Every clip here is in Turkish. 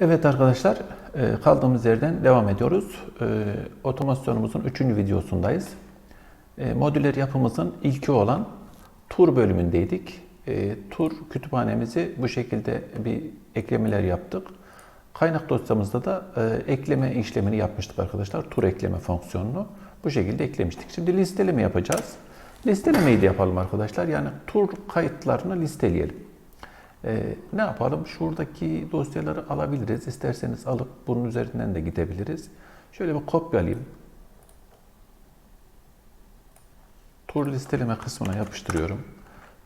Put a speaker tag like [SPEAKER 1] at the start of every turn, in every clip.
[SPEAKER 1] Evet arkadaşlar, e, kaldığımız yerden devam ediyoruz. E, Otomasyonumuzun 3. videosundayız. E, Modüler yapımızın ilki olan tur bölümündeydik. Tur kütüphanemizi bu şekilde bir eklemeler yaptık. Kaynak dosyamızda da ekleme işlemini yapmıştık arkadaşlar. Tur ekleme fonksiyonunu bu şekilde eklemiştik. Şimdi listeleme yapacağız. Listelemeyi de yapalım arkadaşlar. Yani tur kayıtlarını listeleyelim. Ee, ne yapalım? Şuradaki dosyaları alabiliriz. İsterseniz alıp bunun üzerinden de gidebiliriz. Şöyle bir kopyalayayım. Tur listeleme kısmına yapıştırıyorum.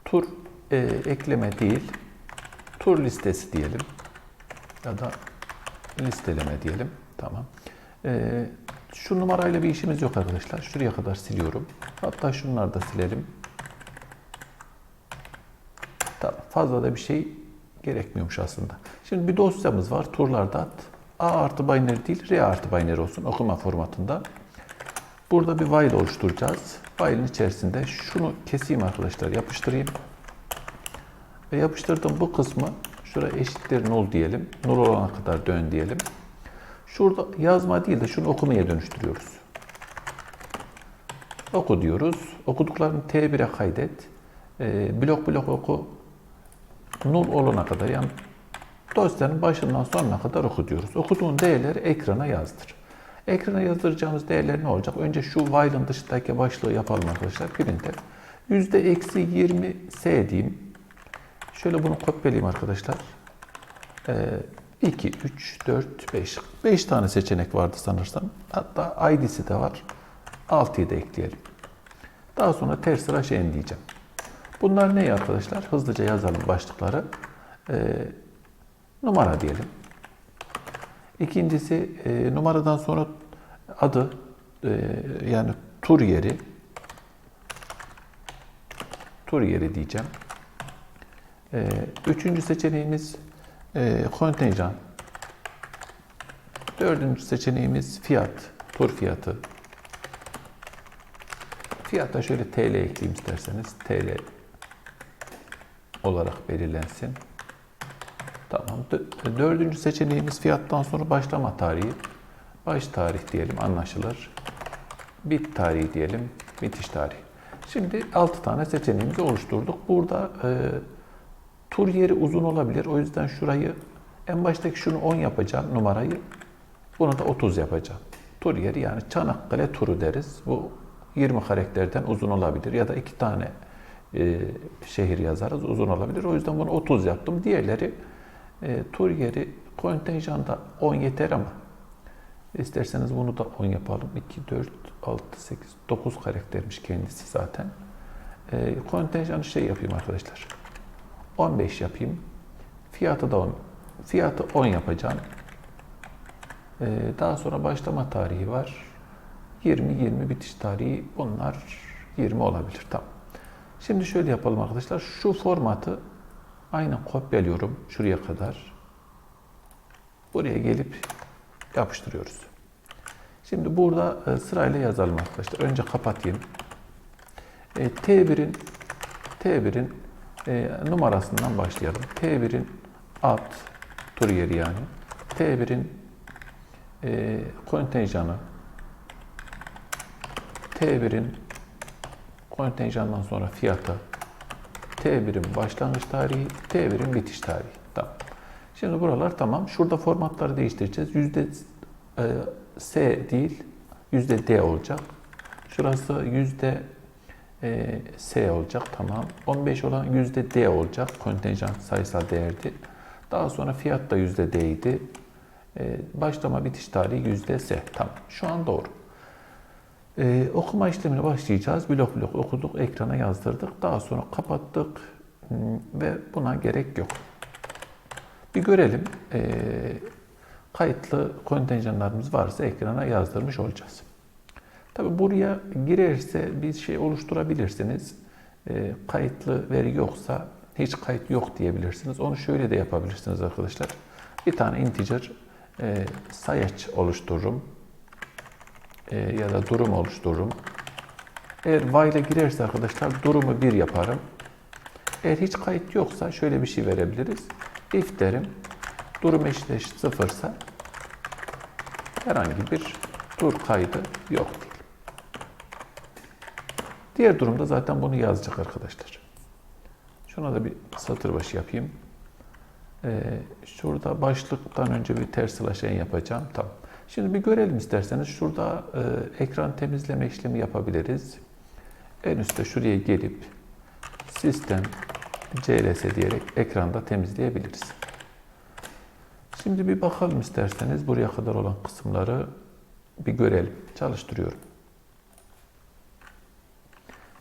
[SPEAKER 1] Tur e, ekleme değil, tur listesi diyelim. Ya da listeleme diyelim. Tamam. Ee, şu numarayla bir işimiz yok arkadaşlar. Şuraya kadar siliyorum. Hatta şunları da silelim. Tamam. Fazla da bir şey gerekmiyormuş aslında. Şimdi bir dosyamız var. Turlarda A artı binary değil, R artı binary olsun okuma formatında. Burada bir while oluşturacağız. While'in içerisinde şunu keseyim arkadaşlar, yapıştırayım. Ve yapıştırdım bu kısmı şuraya eşittir null diyelim. Null olana kadar dön diyelim. Şurada yazma değil de şunu okumaya dönüştürüyoruz. Oku diyoruz. Okuduklarını T1'e kaydet. Ee, blok blok oku null olana kadar yani dosyanın başından sonuna kadar oku diyoruz. Okuduğun değerleri ekrana yazdır. Ekrana yazdıracağımız değerler ne olacak? Önce şu while'ın dışındaki başlığı yapalım arkadaşlar. Printf. Yüzde eksi 20 S diyeyim. Şöyle bunu kopyalayayım arkadaşlar. Ee, 2, 3, 4, 5. 5 tane seçenek vardı sanırsam. Hatta ID'si de var. 6'yı da ekleyelim. Daha sonra ters slash n diyeceğim. Bunlar ne arkadaşlar? Hızlıca yazalım başlıkları. Ee, numara diyelim. İkincisi e, numaradan sonra adı e, yani tur yeri tur yeri diyeceğim. E, üçüncü seçeneğimiz e, kontenjan. Dördüncü seçeneğimiz fiyat, tur fiyatı. Fiyata şöyle TL ekleyeyim isterseniz. TL olarak belirlensin. Tamam. Dördüncü seçeneğimiz fiyattan sonra başlama tarihi. Baş tarih diyelim anlaşılır. Bit tarihi diyelim. Bitiş tarihi. Şimdi 6 tane seçeneğimizi oluşturduk. Burada e, tur yeri uzun olabilir. O yüzden şurayı en baştaki şunu 10 yapacağım numarayı. Bunu da 30 yapacağım. Tur yeri yani Çanakkale turu deriz. Bu 20 karakterden uzun olabilir ya da iki tane e, şehir yazarız. Uzun olabilir. O yüzden bunu 30 yaptım. Diğerleri e, tur yeri kontenjanda 10 yeter ama isterseniz bunu da 10 yapalım. 2, 4, 6, 8, 9 karaktermiş kendisi zaten. E, kontenjanı şey yapayım arkadaşlar. 15 yapayım. Fiyatı da 10. Fiyatı 10 yapacağım. E, daha sonra başlama tarihi var. 20-20 bitiş tarihi. Bunlar 20 olabilir. Tamam. Şimdi şöyle yapalım arkadaşlar. Şu formatı aynen kopyalıyorum şuraya kadar. Buraya gelip yapıştırıyoruz. Şimdi burada e, sırayla yazalım arkadaşlar. Önce kapatayım. E, T1'in T1'in e, numarasından başlayalım. T1'in ad tur yeri yani. T1'in e, kontenjanı T1'in kontenjandan sonra fiyatı, T1'in başlangıç tarihi, T1'in bitiş tarihi. Tamam. Şimdi buralar tamam. Şurada formatları değiştireceğiz. Yüzde e, S değil, yüzde D olacak. Şurası yüzde e, S olacak. Tamam. 15 olan yüzde D olacak. Kontenjan sayısal değerdi. Daha sonra fiyat da yüzde D idi. E, başlama bitiş tarihi yüzde S. Tamam. Şu an doğru. Ee, okuma işlemine başlayacağız. Blok blok okuduk, ekrana yazdırdık. Daha sonra kapattık hmm, ve buna gerek yok. Bir görelim. Ee, kayıtlı kontenjanlarımız varsa ekrana yazdırmış olacağız. Tabi buraya girerse bir şey oluşturabilirsiniz. Ee, kayıtlı veri yoksa hiç kayıt yok diyebilirsiniz. Onu şöyle de yapabilirsiniz arkadaşlar. Bir tane integer e, sayaç oluştururum e, ya da durum oluştururum. Eğer while'e girerse arkadaşlar durumu 1 yaparım. Eğer hiç kayıt yoksa şöyle bir şey verebiliriz. If derim. durum eşleş sıfırsa herhangi bir tur kaydı yok diyelim. Diğer durumda zaten bunu yazacak arkadaşlar. Şuna da bir satır başı yapayım. Ee, şurada başlıktan önce bir ters slash yapacağım. Tamam. Şimdi bir görelim isterseniz. Şurada e, ekran temizleme işlemi yapabiliriz. En üstte şuraya gelip sistem cls diyerek ekranda temizleyebiliriz. Şimdi bir bakalım isterseniz buraya kadar olan kısımları bir görelim. Çalıştırıyorum.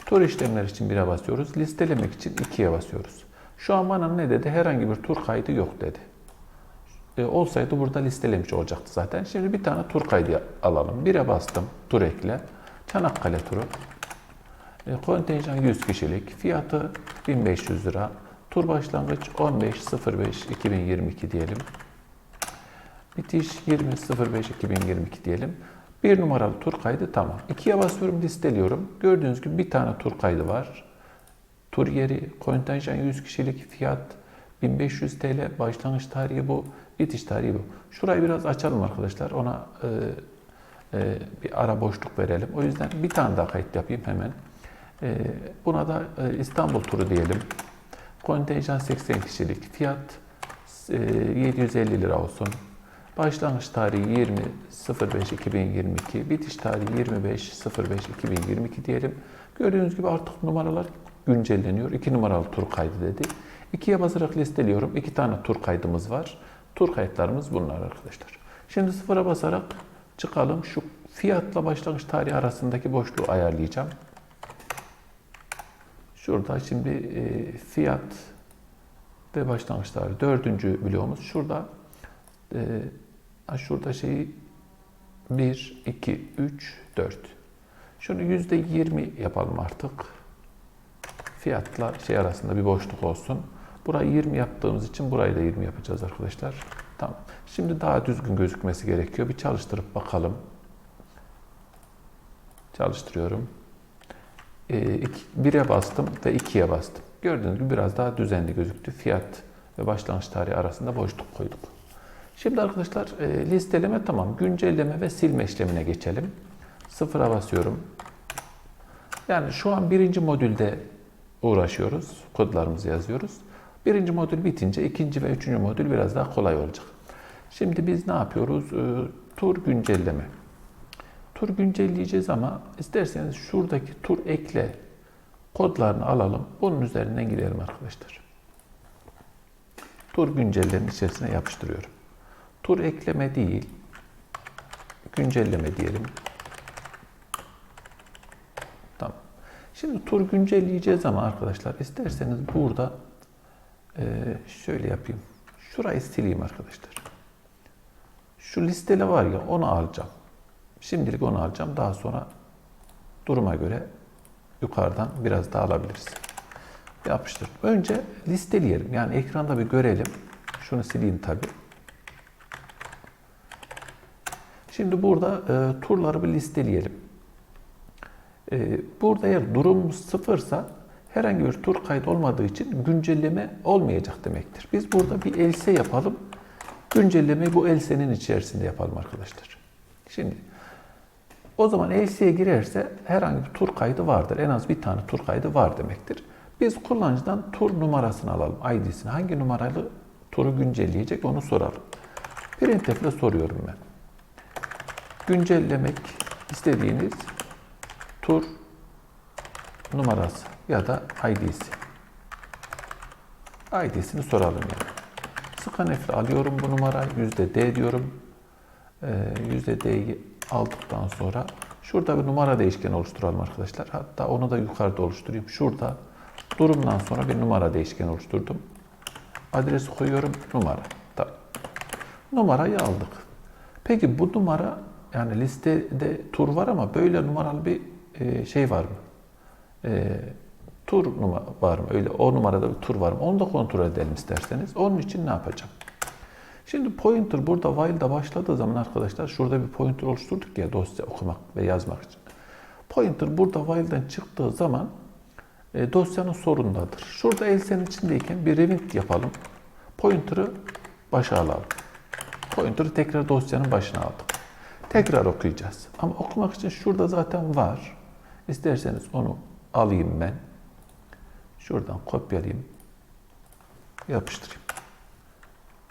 [SPEAKER 1] Tur işlemler için 1'e basıyoruz. Listelemek için 2'ye basıyoruz. Şu an bana ne dedi? Herhangi bir tur kaydı yok dedi. E, olsaydı burada listelemiş olacaktı zaten. Şimdi bir tane tur kaydı alalım. 1'e bastım. Tur ekle. Çanakkale turu. E, kontenjan 100 kişilik. Fiyatı 1500 lira. Tur başlangıç 15.05.2022 diyelim. Bitiş 20.05.2022 diyelim. Bir numaralı tur kaydı tamam. İkiye basıyorum listeliyorum. Gördüğünüz gibi bir tane tur kaydı var. Tur yeri, kontenjan 100 kişilik fiyat 1500 TL, başlangıç tarihi bu, bitiş tarihi bu. Şurayı biraz açalım arkadaşlar. Ona e, e, bir ara boşluk verelim. O yüzden bir tane daha kayıt yapayım hemen. E, buna da e, İstanbul turu diyelim. Kontenjan 80 kişilik, fiyat e, 750 lira olsun. Başlangıç tarihi 20.05.2022, bitiş tarihi 25.05.2022 diyelim. Gördüğünüz gibi artık numaralar güncelleniyor. 2 numaralı tur kaydı dedi. 2'ye basarak listeliyorum. 2 tane tur kaydımız var. Tur kayıtlarımız bunlar arkadaşlar. Şimdi sıfıra basarak çıkalım. Şu fiyatla başlangıç tarihi arasındaki boşluğu ayarlayacağım. Şurada şimdi e, fiyat ve başlangıç tarihi dördüncü bloğumuz. Şurada e, şurada şeyi 1, 2, 3, 4. Şunu yüzde 20 yapalım artık. Fiyatla şey arasında bir boşluk olsun. Burayı 20 yaptığımız için burayı da 20 yapacağız arkadaşlar. Tamam. Şimdi daha düzgün gözükmesi gerekiyor. Bir çalıştırıp bakalım. Çalıştırıyorum. 1'e bastım ve 2'ye bastım. Gördüğünüz gibi biraz daha düzenli gözüktü. Fiyat ve başlangıç tarihi arasında boşluk koyduk. Şimdi arkadaşlar e, listeleme tamam. Güncelleme ve silme işlemine geçelim. Sıfıra basıyorum. Yani şu an birinci modülde uğraşıyoruz. Kodlarımızı yazıyoruz. Birinci modül bitince ikinci ve üçüncü modül biraz daha kolay olacak. Şimdi biz ne yapıyoruz? E, tur güncelleme. Tur güncelleyeceğiz ama isterseniz şuradaki tur ekle kodlarını alalım. Bunun üzerinden gidelim arkadaşlar. Tur güncellerin içerisine yapıştırıyorum. Tur ekleme değil, güncelleme diyelim. Tamam. Şimdi tur güncelleyeceğiz ama arkadaşlar isterseniz burada e, şöyle yapayım. Şurayı sileyim arkadaşlar. Şu listeli var ya onu alacağım. Şimdilik onu alacağım. Daha sonra duruma göre yukarıdan biraz daha alabiliriz. Yapıştır. Önce listeleyelim. Yani ekranda bir görelim. Şunu sileyim tabi. Şimdi burada e, turları bir listeleyelim. E, burada eğer durum sıfırsa herhangi bir tur kayıt olmadığı için güncelleme olmayacak demektir. Biz burada bir else yapalım. Güncellemeyi bu elsenin içerisinde yapalım arkadaşlar. Şimdi o zaman else'ye girerse herhangi bir tur kaydı vardır. En az bir tane tur kaydı var demektir. Biz kullanıcıdan tur numarasını alalım, ID'sini. Hangi numaralı turu güncelleyecek onu soralım. Printf ile soruyorum ben. Güncellemek istediğiniz tur numarası ya da ID'si. ID'sini soralım yani. Scanf ile alıyorum bu numarayı. %D diyorum. %D'yi aldıktan sonra şurada bir numara değişkeni oluşturalım arkadaşlar. Hatta onu da yukarıda oluşturayım. Şurada durumdan sonra bir numara değişkeni oluşturdum. Adresi koyuyorum. Numara. Numarayı aldık. Peki bu numara yani listede tur var ama böyle numaralı bir e, şey var mı? E, tur numara var mı? Öyle o numarada bir tur var mı? Onu da kontrol edelim isterseniz. Onun için ne yapacağım? Şimdi pointer burada while'da başladığı zaman arkadaşlar şurada bir pointer oluşturduk ya dosya okumak ve yazmak için. Pointer burada while'den çıktığı zaman e, dosyanın sorundadır. Şurada elsenin içindeyken bir revint yapalım. Pointer'ı başa alalım. Pointer'ı tekrar dosyanın başına aldım. Tekrar okuyacağız. Ama okumak için şurada zaten var. İsterseniz onu alayım ben. Şuradan kopyalayayım. Yapıştırayım.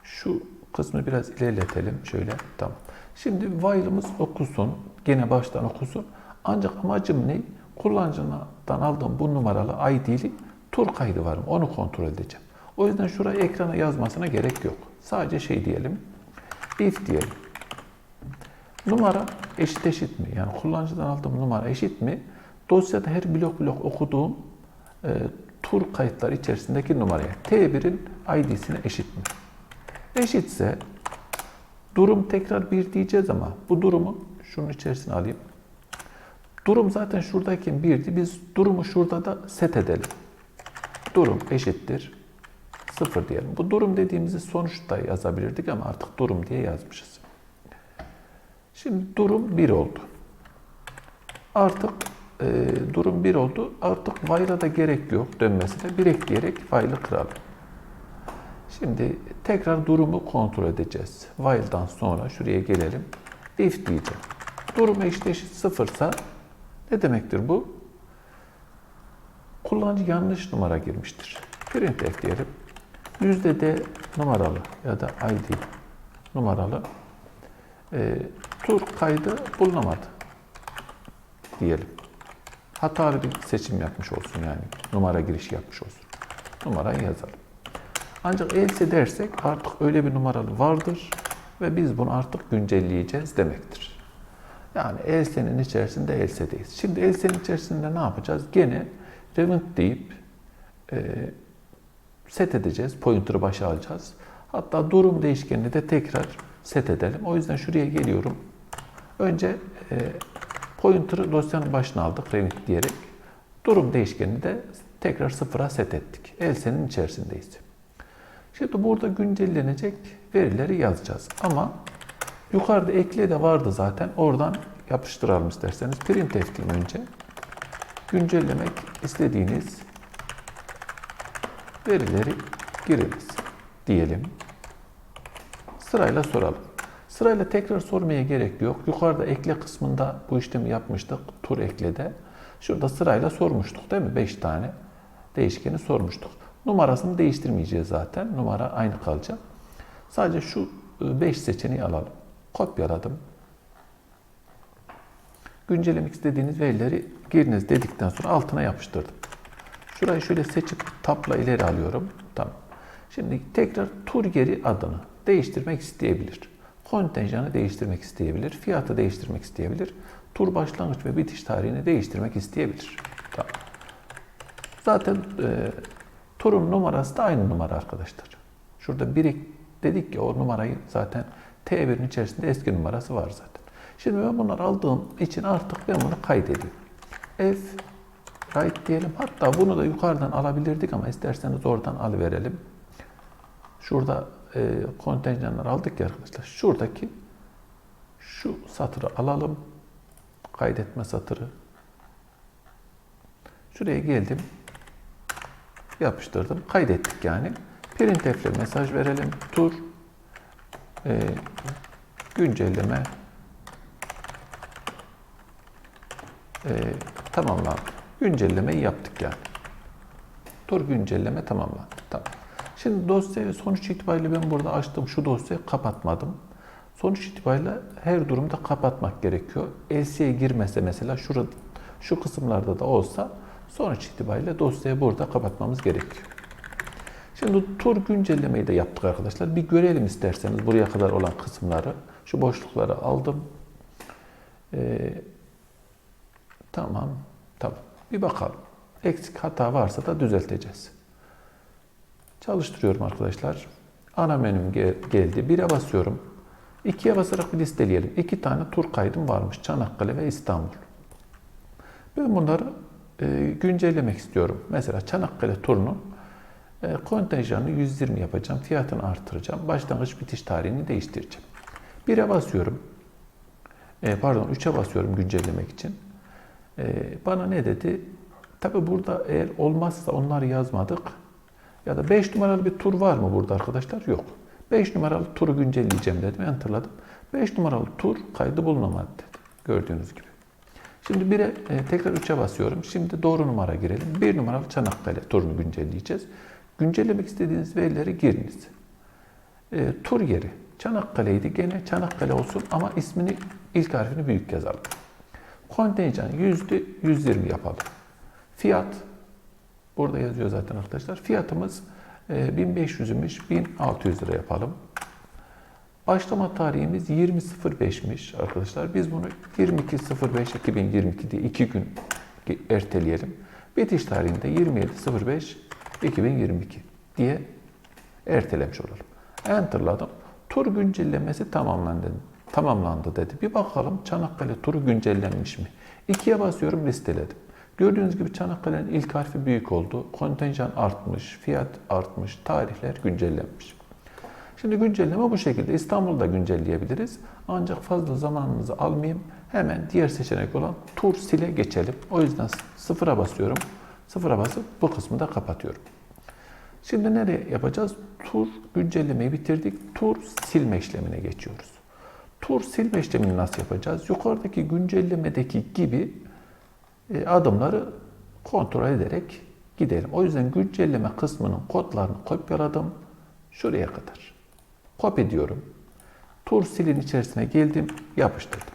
[SPEAKER 1] Şu kısmı biraz ilerletelim. Şöyle. Tamam. Şimdi while'ımız okusun. Gene baştan okusun. Ancak amacım ne? Kullanıcıdan aldığım bu numaralı ID'li tur kaydı var mı? Onu kontrol edeceğim. O yüzden şuraya ekrana yazmasına gerek yok. Sadece şey diyelim. If diyelim. Numara eşit eşit mi? Yani kullanıcıdan aldığım numara eşit mi? Dosyada her blok blok okuduğum e, tur kayıtlar içerisindeki numaraya T1'in ID'sine eşit mi? Eşitse durum tekrar bir diyeceğiz ama bu durumu şunun içerisine alayım. Durum zaten şuradayken birdi. Biz durumu şurada da set edelim. Durum eşittir. Sıfır diyelim. Bu durum dediğimizi sonuçta yazabilirdik ama artık durum diye yazmışız. Şimdi durum 1 oldu. Artık e, durum 1 oldu. Artık while'a da gerek yok dönmesine. Bir ekleyerek while'ı kıralım. Şimdi tekrar durumu kontrol edeceğiz. While'dan sonra şuraya gelelim. If diyeceğim. Durum eşit eşit sıfırsa ne demektir bu? Kullanıcı yanlış numara girmiştir. Printf diyelim. Yüzde D numaralı ya da ID numaralı e, tur kaydı bulunamadı diyelim. Hatalı bir seçim yapmış olsun yani. Numara girişi yapmış olsun. Numarayı yazalım. Ancak else dersek artık öyle bir numaralı vardır ve biz bunu artık güncelleyeceğiz demektir. Yani else'nin içerisinde else'deyiz. Şimdi else'nin içerisinde ne yapacağız? Gene Revent deyip e, set edeceğiz. Pointer'ı başa alacağız. Hatta durum değişkenini de tekrar set edelim. O yüzden şuraya geliyorum. Önce e, pointer'ı dosyanın başına aldık Revit diyerek. Durum değişkenini de tekrar sıfıra set ettik. Else'nin içerisindeyiz. Şimdi burada güncellenecek verileri yazacağız. Ama yukarıda ekle de vardı zaten. Oradan yapıştıralım isterseniz. Printf diyeyim önce. Güncellemek istediğiniz verileri giriniz diyelim. Sırayla soralım. Sırayla tekrar sormaya gerek yok. Yukarıda ekle kısmında bu işlemi yapmıştık. Tur eklede. Şurada sırayla sormuştuk değil mi? 5 tane değişkeni sormuştuk. Numarasını değiştirmeyeceğiz zaten. Numara aynı kalacak. Sadece şu 5 seçeneği alalım. Kopyaladım. Güncellemek istediğiniz verileri giriniz dedikten sonra altına yapıştırdım. Şurayı şöyle seçip tapla ileri alıyorum. Tamam. Şimdi tekrar tur geri adını değiştirmek isteyebilir. Kontenjanı değiştirmek isteyebilir. Fiyatı değiştirmek isteyebilir. Tur başlangıç ve bitiş tarihini değiştirmek isteyebilir. Tamam. Zaten e, turun numarası da aynı numara arkadaşlar. Şurada bir dedik ki o numarayı zaten T1'in içerisinde eski numarası var zaten. Şimdi ben bunları aldığım için artık ben bunu kaydediyorum. F write diyelim. Hatta bunu da yukarıdan alabilirdik ama isterseniz oradan alıverelim. Şurada e, kontenjanlar aldık ya arkadaşlar. Şuradaki şu satırı alalım. Kaydetme satırı. Şuraya geldim. Yapıştırdım. Kaydettik yani. Printf ile mesaj verelim. Tur e, güncelleme e, tamamlandı. Güncellemeyi yaptık yani. Tur güncelleme tamamlandı. Şimdi dosyayı sonuç itibariyle ben burada açtım şu dosyayı kapatmadım. Sonuç itibariyle her durumda kapatmak gerekiyor. LC'ye girmese mesela şurada, şu kısımlarda da olsa sonuç itibariyle dosyayı burada kapatmamız gerekiyor. Şimdi tur güncellemeyi de yaptık arkadaşlar. Bir görelim isterseniz buraya kadar olan kısımları. Şu boşlukları aldım. Ee, tamam, tamam. Bir bakalım. Eksik hata varsa da düzelteceğiz. Çalıştırıyorum arkadaşlar. Ana menüm gel geldi. Bire basıyorum. İkiye basarak bir listeleyelim. İki tane tur kaydım varmış. Çanakkale ve İstanbul. Ben bunları e, güncellemek istiyorum. Mesela Çanakkale turunun e, kontenjanını 120 yapacağım. Fiyatını artıracağım. Başlangıç bitiş tarihini değiştireceğim. Bire basıyorum. E, pardon 3'e basıyorum güncellemek için. E, bana ne dedi? Tabi burada eğer olmazsa onları yazmadık. Ya da 5 numaralı bir tur var mı burada arkadaşlar? Yok. 5 numaralı turu güncelleyeceğim dedim. Enterladım. 5 numaralı tur kaydı bulunamadı dedi. Gördüğünüz gibi. Şimdi 1'e e, tekrar 3'e basıyorum. Şimdi doğru numara girelim. 1 numaralı Çanakkale turunu güncelleyeceğiz. Güncellemek istediğiniz verileri giriniz. E, tur yeri Çanakkale'ydi. Gene Çanakkale olsun ama ismini ilk harfini büyük yazalım. Kontenjan yüzde 120 yapalım. Fiyat burada yazıyor zaten arkadaşlar. Fiyatımız e, 1500'ümüş 1600 lira yapalım. Başlama tarihimiz 20.05'miş arkadaşlar. Biz bunu 22.05.2022 diye 2 gün erteleyelim. Bitiş tarihinde 27.05.2022 diye ertelemiş olalım. Enter'ladım. Tur güncellemesi tamamlandı. Tamamlandı dedi. Bir bakalım Çanakkale turu güncellenmiş mi? İkiye basıyorum listeledim. Gördüğünüz gibi Çanakkale'nin ilk harfi büyük oldu. Kontenjan artmış, fiyat artmış, tarihler güncellenmiş. Şimdi güncelleme bu şekilde. İstanbul'da güncelleyebiliriz. Ancak fazla zamanımızı almayayım. Hemen diğer seçenek olan tur sile geçelim. O yüzden sıfıra basıyorum. Sıfıra basıp bu kısmı da kapatıyorum. Şimdi nereye yapacağız? Tur güncellemeyi bitirdik. Tur silme işlemine geçiyoruz. Tur silme işlemini nasıl yapacağız? Yukarıdaki güncellemedeki gibi adımları kontrol ederek gidelim. O yüzden güncelleme kısmının kodlarını kopyaladım. Şuraya kadar. Kopya diyorum. Tur silin içerisine geldim, yapıştırdım.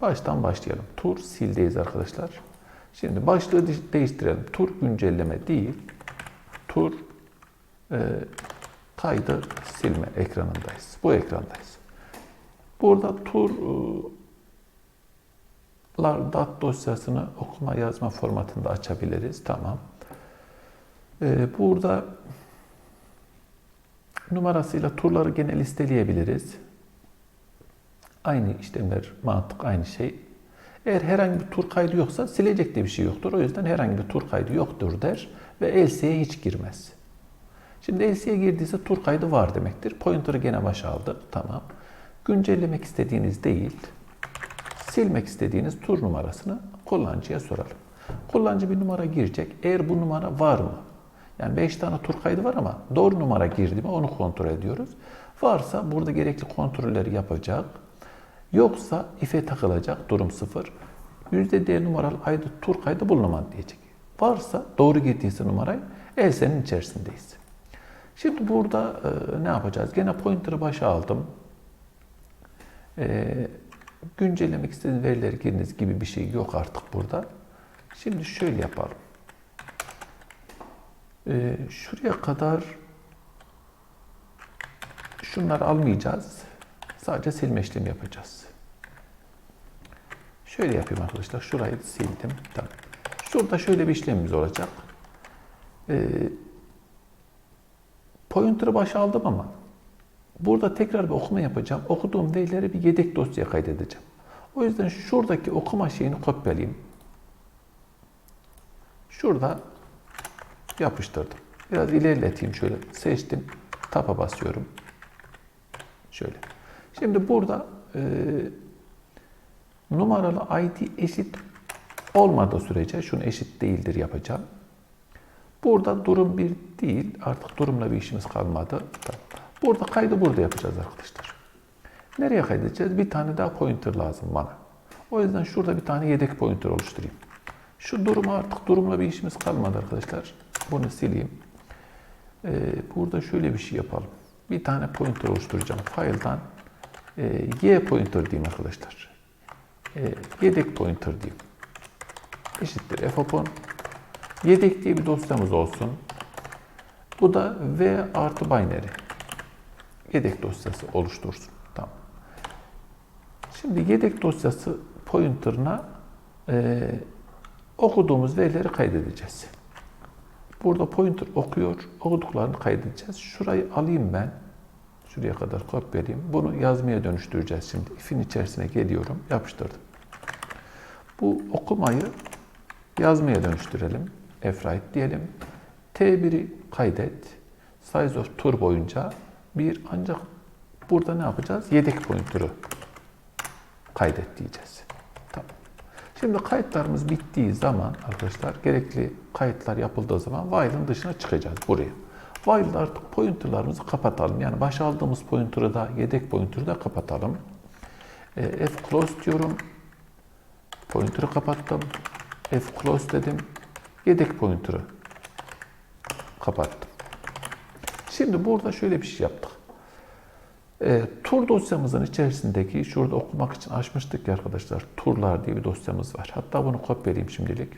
[SPEAKER 1] Baştan başlayalım. Tur sildeyiz arkadaşlar. Şimdi başlığı değiştirelim. Tur güncelleme değil, tur e, kaydı silme ekranındayız. Bu ekrandayız. Burada tur e, dat dosyasını okuma yazma formatında açabiliriz. Tamam. E, burada numarasıyla turları gene listeleyebiliriz. Aynı işlemler, mantık aynı şey. Eğer herhangi bir tur kaydı yoksa silecek de bir şey yoktur. O yüzden herhangi bir tur kaydı yoktur der ve LC'ye hiç girmez. Şimdi LC'ye girdiyse tur kaydı var demektir. Pointer'ı gene başa aldı. Tamam. Güncellemek istediğiniz değil, silmek istediğiniz tur numarasını kullanıcıya soralım. Kullanıcı bir numara girecek. Eğer bu numara var mı? Yani 5 tane tur kaydı var ama doğru numara girdi mi onu kontrol ediyoruz. Varsa burada gerekli kontrolleri yapacak. Yoksa ife takılacak durum sıfır. Yüzde değer numaralı ayda tur kaydı bulunamadı diyecek. Varsa doğru girdiyse numarayı elsenin içerisindeyiz. Şimdi burada e, ne yapacağız? Gene pointer'ı başa aldım. E, güncellemek istediğiniz verileri giriniz gibi bir şey yok artık burada. Şimdi şöyle yapalım. E, şuraya kadar şunları almayacağız. Sadece silme işlemi yapacağız. Şöyle yapayım arkadaşlar. Şurayı sildim. Tamam. Şurada şöyle bir işlemimiz olacak. Ee, pointer'ı başa aldım ama burada tekrar bir okuma yapacağım. Okuduğum değerleri bir yedek dosyaya kaydedeceğim. O yüzden şuradaki okuma şeyini kopyalayayım. Şurada yapıştırdım. Biraz ilerleteyim şöyle. Seçtim. Tapa basıyorum. Şöyle. Şimdi burada e, numaralı ID eşit olmadığı sürece şunu eşit değildir yapacağım. Burada durum bir değil. Artık durumla bir işimiz kalmadı. Burada kaydı burada yapacağız arkadaşlar. Nereye kaydedeceğiz? Bir tane daha pointer lazım bana. O yüzden şurada bir tane yedek pointer oluşturayım. Şu durum artık durumla bir işimiz kalmadı arkadaşlar. Bunu sileyim. Ee, burada şöyle bir şey yapalım. Bir tane pointer oluşturacağım. File'dan e, y pointer diyeyim arkadaşlar. E, yedek pointer diyeyim. Eşittir f Yedek diye bir dosyamız olsun. Bu da v artı binary. Yedek dosyası oluştursun. Tamam. Şimdi yedek dosyası pointer'ına e, okuduğumuz verileri kaydedeceğiz. Burada pointer okuyor, okuduklarını kaydedeceğiz. Şurayı alayım ben. Şuraya kadar kopyalayayım. Bunu yazmaya dönüştüreceğiz şimdi. If'in içerisine geliyorum, yapıştırdım. Bu okumayı yazmaya dönüştürelim. F-write diyelim. T1'i kaydet. Size of tur boyunca bir ancak burada ne yapacağız? Yedek pointer'ı kaydet diyeceğiz. Tamam. Şimdi kayıtlarımız bittiği zaman arkadaşlar gerekli kayıtlar yapıldığı zaman while'ın dışına çıkacağız buraya. While'da artık pointerlarımızı kapatalım. Yani başa aldığımız pointer'ı da yedek pointer'ı da kapatalım. E, F close diyorum. Pointer'ı kapattım. F close dedim. Yedek pointer'ı kapattım. Şimdi burada şöyle bir şey yaptık. E, tur dosyamızın içerisindeki, şurada okumak için açmıştık ya arkadaşlar, turlar diye bir dosyamız var. Hatta bunu kopyalayayım şimdilik.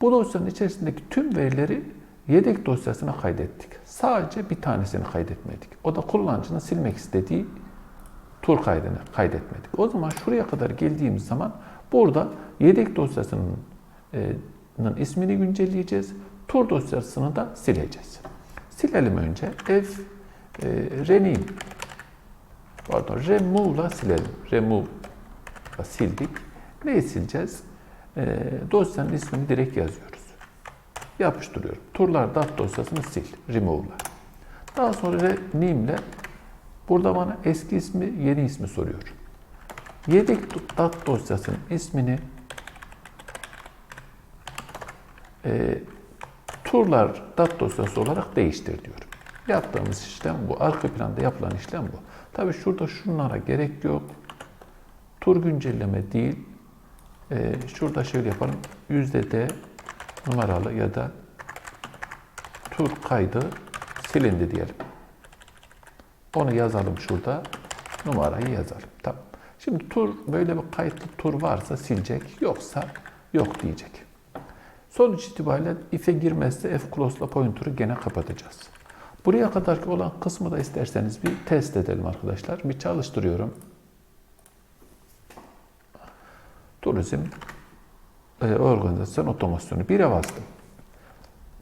[SPEAKER 1] Bu dosyanın içerisindeki tüm verileri yedek dosyasına kaydettik. Sadece bir tanesini kaydetmedik. O da kullanıcının silmek istediği tur kaydını kaydetmedik. O zaman şuraya kadar geldiğimiz zaman burada yedek dosyasının e, ismini güncelleyeceğiz. Tur dosyasını da sileceğiz. Silelim önce. F e, rename pardon remove'la silelim. Remove'la sildik. Neyi sileceğiz? E, dosyanın ismini direkt yazıyoruz. Yapıştırıyorum. Turlar dot dosyasını sil. Remove'la. Daha sonra rename ile burada bana eski ismi, yeni ismi soruyor. Yedek dot dosyasının ismini e, turlar dot dosyası olarak değiştir diyorum. Yaptığımız işlem bu. Arka planda yapılan işlem bu. Tabii şurada şunlara gerek yok. Tur güncelleme değil. Ee, şurada şöyle yapalım. D numaralı ya da tur kaydı silindi diyelim. Onu yazalım şurada. Numarayı yazalım. Tamam. Şimdi tur böyle bir kayıtlı tur varsa silecek. Yoksa yok diyecek. Sonuç itibariyle if'e girmezse f close'la pointer'ı gene kapatacağız. Buraya kadarki olan kısmı da isterseniz bir test edelim arkadaşlar. Bir çalıştırıyorum. Turizm e, organizasyon otomasyonu 1'e bastım.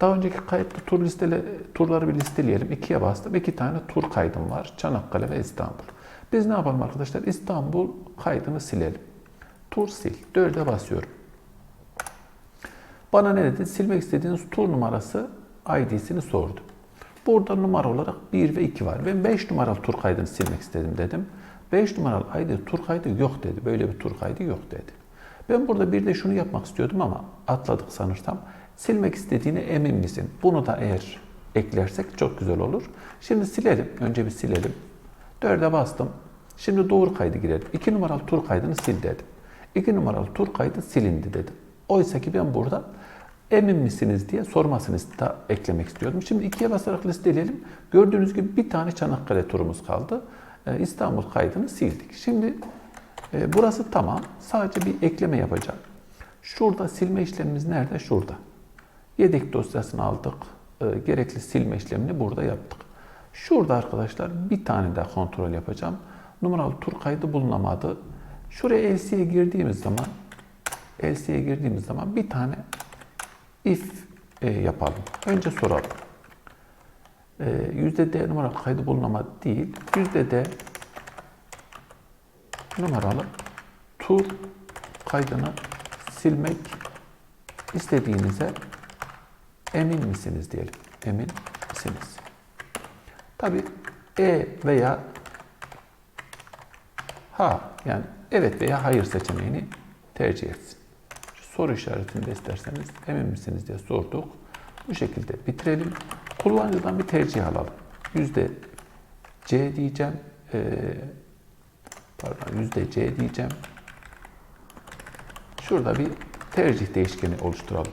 [SPEAKER 1] Daha önceki kayıtlı tur listele, turları bir listeleyelim. 2'ye bastım. 2 tane tur kaydım var. Çanakkale ve İstanbul. Biz ne yapalım arkadaşlar? İstanbul kaydını silelim. Tur sil. 4'e basıyorum. Bana ne dedi? Silmek istediğiniz tur numarası ID'sini sordu. Burada numara olarak 1 ve 2 var. Ben 5 numaralı tur kaydını silmek istedim dedim. 5 numaralı ID tur kaydı yok dedi. Böyle bir tur kaydı yok dedi. Ben burada bir de şunu yapmak istiyordum ama atladık sanırsam. Silmek istediğine emin misin? Bunu da eğer eklersek çok güzel olur. Şimdi silelim. Önce bir silelim. 4'e bastım. Şimdi doğru kaydı girelim. 2 numaralı tur kaydını sil dedim. 2 numaralı tur kaydı silindi dedim. Oysa ki ben burada emin misiniz diye sormasını da eklemek istiyordum. Şimdi ikiye basarak listeleyelim. Gördüğünüz gibi bir tane Çanakkale turumuz kaldı. Ee, İstanbul kaydını sildik. Şimdi e, burası tamam. Sadece bir ekleme yapacağım. Şurada silme işlemimiz nerede? Şurada. Yedek dosyasını aldık. E, gerekli silme işlemini burada yaptık. Şurada arkadaşlar bir tane daha kontrol yapacağım. Numaralı tur kaydı bulunamadı. Şuraya LC'ye girdiğimiz zaman LC'ye girdiğimiz zaman bir tane if e, yapalım. Önce soralım. E, yüzde D numaralı kaydı bulunamadı değil. Yüzde D numaralı tur kaydını silmek istediğinize emin misiniz diyelim. Emin misiniz? Tabi E veya ha yani evet veya hayır seçeneğini tercih etsin. Soru işaretinde isterseniz emin misiniz diye sorduk. Bu şekilde bitirelim. Kullanıcıdan bir tercih alalım. Yüzde C diyeceğim. Ee, pardon yüzde C diyeceğim. Şurada bir tercih değişkeni oluşturalım.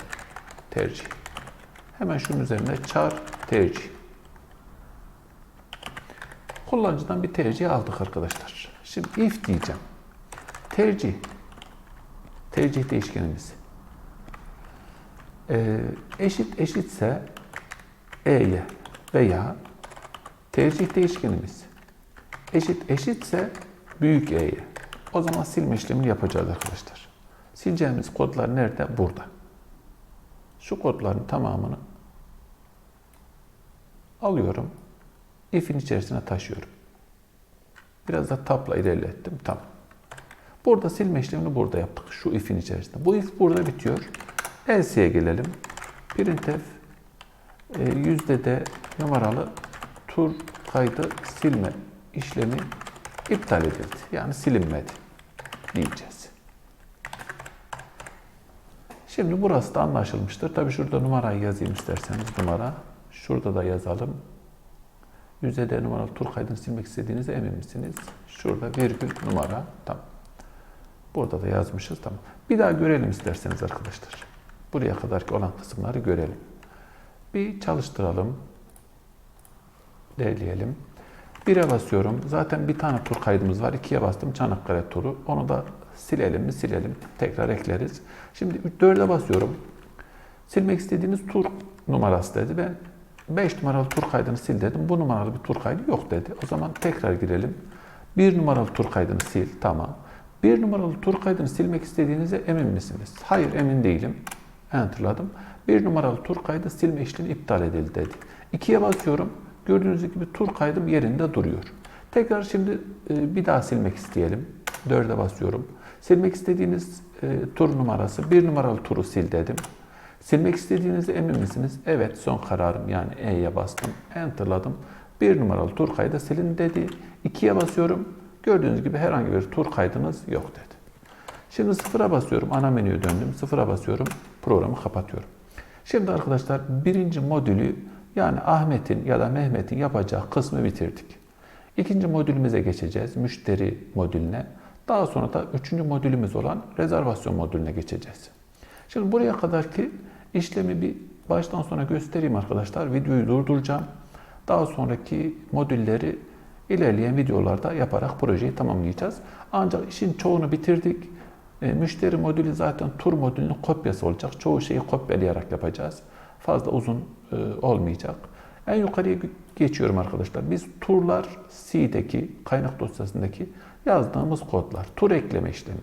[SPEAKER 1] Tercih. Hemen şunun üzerine çar tercih. Kullanıcıdan bir tercih aldık arkadaşlar. Şimdi if diyeceğim. Tercih. Tercih değişkenimiz. Ee, eşit eşitse E'ye veya tercih değişkenimiz eşit eşitse büyük E'ye. O zaman silme işlemini yapacağız arkadaşlar. Sileceğimiz kodlar nerede? Burada. Şu kodların tamamını alıyorum. If'in içerisine taşıyorum. Biraz da tapla ilerlettim. Tamam. Burada silme işlemini burada yaptık. Şu if'in içerisinde. Bu if burada bitiyor. Else'ye gelelim. Printf e, yüzde de numaralı tur kaydı silme işlemi iptal edildi. Yani silinmedi diyeceğiz. Şimdi burası da anlaşılmıştır. Tabi şurada numarayı yazayım isterseniz numara. Şurada da yazalım. Yüzeyde numaralı tur kaydını silmek istediğinize emin misiniz? Şurada virgül numara. Tamam. Burada da yazmışız. Tamam. Bir daha görelim isterseniz arkadaşlar. Buraya kadarki olan kısımları görelim. Bir çalıştıralım. Derleyelim. 1'e basıyorum. Zaten bir tane tur kaydımız var. 2'ye bastım Çanakkale turu. Onu da silelim mi silelim. Tekrar ekleriz. Şimdi 4'e basıyorum. Silmek istediğiniz tur numarası dedi. Ben 5 numaralı tur kaydını sil dedim. Bu numaralı bir tur kaydı yok dedi. O zaman tekrar girelim. 1 numaralı tur kaydını sil. Tamam. 1 numaralı tur kaydını silmek istediğinize emin misiniz? Hayır emin değilim. Enter'ladım. 1 numaralı tur kaydı silme işlemi iptal edildi dedi. 2'ye basıyorum. Gördüğünüz gibi tur kaydım yerinde duruyor. Tekrar şimdi e, bir daha silmek isteyelim. 4'e basıyorum. Silmek istediğiniz e, tur numarası 1 numaralı turu sil dedim. Silmek istediğinizde emin misiniz? Evet son kararım yani E'ye bastım. Enter'ladım. 1 numaralı tur kaydı silin dedi. 2'ye basıyorum. Gördüğünüz gibi herhangi bir tur kaydınız yok dedi. Şimdi sıfıra basıyorum. Ana menüye döndüm. Sıfıra basıyorum. Programı kapatıyorum. Şimdi arkadaşlar birinci modülü yani Ahmet'in ya da Mehmet'in yapacağı kısmı bitirdik. İkinci modülümüze geçeceğiz. Müşteri modülüne. Daha sonra da üçüncü modülümüz olan rezervasyon modülüne geçeceğiz. Şimdi buraya kadarki işlemi bir baştan sona göstereyim arkadaşlar. Videoyu durduracağım. Daha sonraki modülleri ilerleyen videolarda yaparak projeyi tamamlayacağız. Ancak işin çoğunu bitirdik. E, müşteri modülü zaten tur modülünün kopyası olacak. Çoğu şeyi kopyalayarak yapacağız. Fazla uzun e, olmayacak. En yukarıya geçiyorum arkadaşlar. Biz turlar C'deki kaynak dosyasındaki yazdığımız kodlar. Tur ekleme işlemi,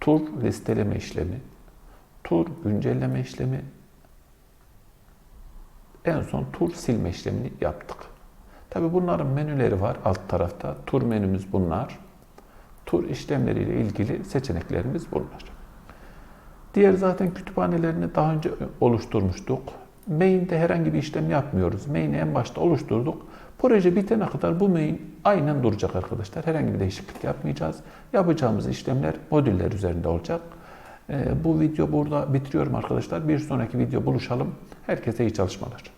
[SPEAKER 1] tur listeleme işlemi, tur güncelleme işlemi, en son tur silme işlemini yaptık. Tabi bunların menüleri var alt tarafta. Tur menümüz bunlar. Tur işlemleriyle ilgili seçeneklerimiz bunlar. Diğer zaten kütüphanelerini daha önce oluşturmuştuk. Main'de herhangi bir işlem yapmıyoruz. Main'i en başta oluşturduk. Proje bitene kadar bu main aynen duracak arkadaşlar. Herhangi bir değişiklik yapmayacağız. Yapacağımız işlemler modüller üzerinde olacak. Ee, bu video burada bitiriyorum arkadaşlar. Bir sonraki video buluşalım. Herkese iyi çalışmalar.